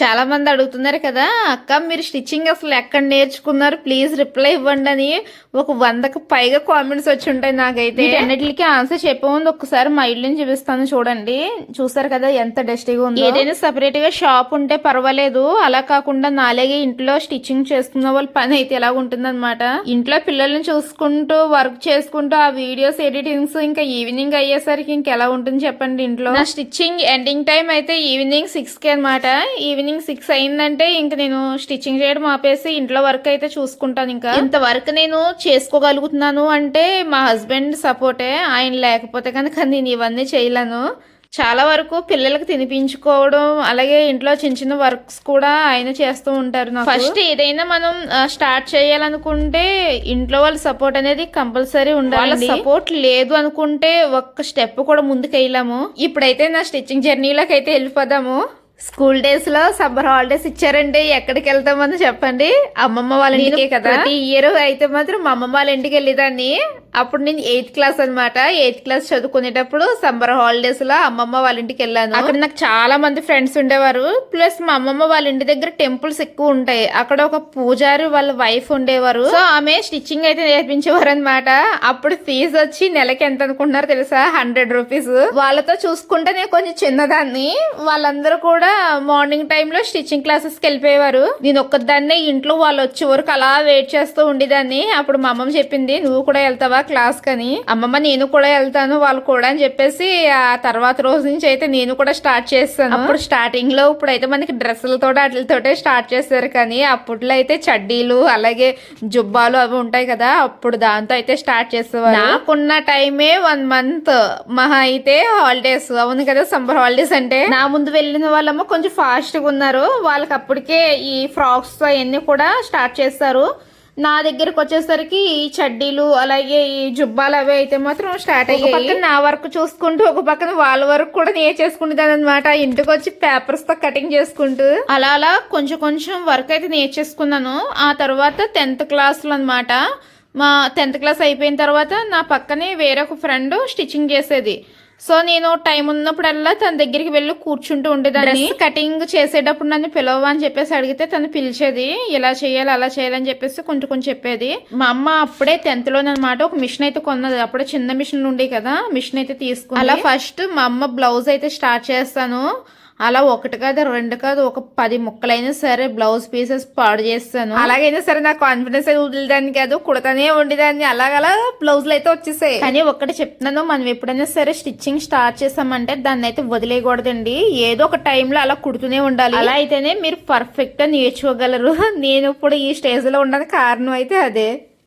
చాలా మంది అడుగుతున్నారు కదా అక్క మీరు స్టిచ్చింగ్ అసలు ఎక్కడ నేర్చుకున్నారు? ప్లీజ్ రిప్లై ఇవ్వండి అని ఒక వందకు పైగా కామెంట్స్ వచ్చి ఉంటాయి నాకైతే. అన్నిటికి ఆన్సర్ చెప్పే ముందు ఒకసారి మా ఇల్లుని చూపిస్తాను చూడండి. చూసారు కదా ఎంత డస్టీగా ఉంది. ఏదైనా సెపరేట్గా షాప్ ఉంటే పర్వాలేదు. అలా కాకుండా నాలాగే ఇంట్లో స్టిచ్చింగ్ చేసుకున్న వాళ్ళ పని అయితే ఎలా ఉంటుందన్నమాట. ఇంట్లో పిల్లల్ని చూసుకుంటూ వర్క్ చేసుకుంటూ ఆ వీడియోస్ ఎడిటింగ్స్ ఇంకా ఈవినింగ్ అయ్యేసరికి ఇంకెలా ఉంటుంది చెప్పండి ఇంట్లో? నా స్టిచ్చింగ్ ఎండింగ్ టైం అయితే ఈవినింగ్ సిక్స్కి అనమాట ఈవినింగ్ సిక్స్ అయిందంటే ఇంక నేను స్టిచ్చింగ్ చేయడం ఆపేసి ఇంట్లో వర్క్ అయితే చూసుకుంటాను ఇంకా. ఇంత వర్క్ నేను చేసుకోగలుగుతున్నాను అంటే మా హస్బెండ్ సపోర్టే ఆయన లేకపోతే కనుక నేను ఇవన్నీ చేయలేను. చాలా వరకు పిల్లలకు తినిపించుకోవడం అలాగే ఇంట్లో చిన్న చిన్న వర్క్స్ కూడా ఆయన చేస్తూ ఉంటారు ఫస్ట్ ఏదైనా మనం స్టార్ట్ చేయాలనుకుంటే ఇంట్లో వాళ్ళ సపోర్ట్ అనేది కంపల్సరీ ఉండాలి వాళ్ళ సపోర్ట్ లేదు అనుకుంటే ఒక్క స్టెప్ కూడా ముందుకు వేయలేము ఇప్పుడైతే నా స్టిచ్చింగ్ జర్నీలోకి అయితే వెళ్ళిపోదాము. స్కూల్ డేస్లో సమ్మర్ హాలిడేస్ ఇచ్చారంటే ఎక్కడికి వెళ్తామని చెప్పండి. అమ్మమ్మ వాళ్ళ ఇంటికే కదా. ప్రతి ఇయర్ అయితే మాత్రం మా అమ్మమ్మ వాళ్ళ ఇంటికి వెళ్ళేదాన్ని. అప్పుడు నేను ఎయిత్ క్లాస్ అన్నమాట. ఎయిత్ క్లాస్ చదువుకునేటప్పుడు సమ్మర్ హాలిడేస్లో అమ్మమ్మ వాళ్ళ ఇంటికి వెళ్ళాను. అక్కడ నాకు చాలా మంది ఫ్రెండ్స్ ఉండేవారు. ప్లస్ మా అమ్మమ్మ వాళ్ళ ఇంటి దగ్గర టెంపుల్స్ ఎక్కువ ఉంటాయి. అక్కడ ఒక పూజారి వాళ్ళ వైఫ్ ఉండేవారు. సో ఆమె స్టిచ్చింగ్ అయితే నేర్పించేవారు అనమాట అప్పుడు ఫీజు వచ్చి నెలకి ఎంత అనుకుంటున్నారు తెలుసా? Hundred rupees. వాళ్ళతో చూసుకుంటే నేను కొంచెం చిన్నదాన్ని. వాళ్ళందరూ కూడా మార్నింగ్ టైంలో స్టిచ్చింగ్ క్లాసెస్కి వెళ్ళిపోయేవారు. నేను ఒక్కదాన్నే ఇంట్లో వాళ్ళు వచ్చే వరకు అలా వెయిట్ చేస్తూ ఉండేదాన్ని. అప్పుడు మా అమ్మమ్మ చెప్పింది నువ్వు కూడా వెళ్తావా? క్లాస్ కని అమ్మమ్మ నేను కూడా వెళ్తాను వాళ్ళు కూడా అని చెప్పేసి ఆ తర్వాత రోజు నుంచి అయితే నేను కూడా స్టార్ట్ చేస్తాను. అప్పుడు స్టార్టింగ్లో ఇప్పుడు అయితే మనకి డ్రెస్సులతో వాటితోటే స్టార్ట్ చేస్తారు కానీ అప్పట్లో అయితే చడ్డీలు అలాగే జుబ్బాలు అవి ఉంటాయి కదా అప్పుడు దాంతో అయితే స్టార్ట్ చేసేవారు నాకున్న టైమే వన్ మంత్ మహా అయితే హాలిడేస్ అవును కదా సమ్మర్ హాలిడేస్ అంటే? నా ముందు వెళ్ళిన వాళ్ళేమో కొంచెం ఫాస్ట్గా ఉన్నారు. వాళ్ళకి అప్పటికే ఈ ఫ్రాక్స్ అవన్నీ కూడా స్టార్ట్ చేస్తారు. నా దగ్గరకు వచ్చేసరికి ఈ చడ్డీలు అలాగే ఈ జుబ్బాలు అవి అయితే మాత్రం స్టార్ట్ అయ్యాయి. పక్కన నా వర్క్ చూసుకుంటూ ఒక పక్కన వాళ్ళ వర్క్ కూడా నేర్చేసుకుంటాను అనమాట ఇంటికి వచ్చి పేపర్స్తో కటింగ్ చేసుకుంటూ. అలా అలా కొంచెం కొంచెం వర్క్ అయితే నేర్చేసుకున్నాను ఆ తర్వాత టెన్త్ క్లాస్లో అనమాట మా టెన్త్ క్లాస్ అయిపోయిన తర్వాత నా పక్కనే వేరొక ఫ్రెండ్ స్టిచ్చింగ్ చేసేది. సో నేను టైం ఉన్నప్పుడల్లా తన దగ్గరికి వెళ్ళి కూర్చుంటూ ఉండేదాన్ని. కటింగ్ చేసేటప్పుడు నన్ను పిలవా అని చెప్పేసి అడిగితే తను పిలిచేది ఇలా చేయాలి అలా చేయాలని చెప్పేసి కొంచెం కొంచెం చెప్పేది. మా అమ్మ అప్పుడే టెన్త్ లోనమాట ఒక మిషన్ అయితే కొన్నది. అప్పుడే చిన్న మిషన్ ఉండే కదా మిషన్ అయితే తీసుకుని అలా ఫస్ట్ మా అమ్మ బ్లౌజ్ అయితే స్టార్ట్ చేస్తాను. అలా ఒకటి కాదు రెండు కాదు ఒక పది ముక్కలైనా సరే బ్లౌజ్ పీసెస్ పాడు చేస్తాను. అలాగైనా సరే నా కాన్ఫిడెన్స్ అయితే వదిలేదాన్ని కాదు కుడతానే ఉండేదాన్ని. అలాగలా బ్లౌజులు అయితే వచ్చేసాయి. కానీ ఒక్కటి చెప్తున్నాను మనం ఎప్పుడైనా సరే స్టిచ్చింగ్ స్టార్ట్ చేసామంటే దాన్ని అయితే వదిలేయకూడదండి. ఏదో ఒక టైంలో అలా కుడుతూనే ఉండాలి. అలా అయితేనే మీరు పర్ఫెక్ట్గా నేర్చుకోగలరు. నేను ఇప్పుడు ఈ స్టేజ్లో ఉండడానికి కారణం అయితే అదే.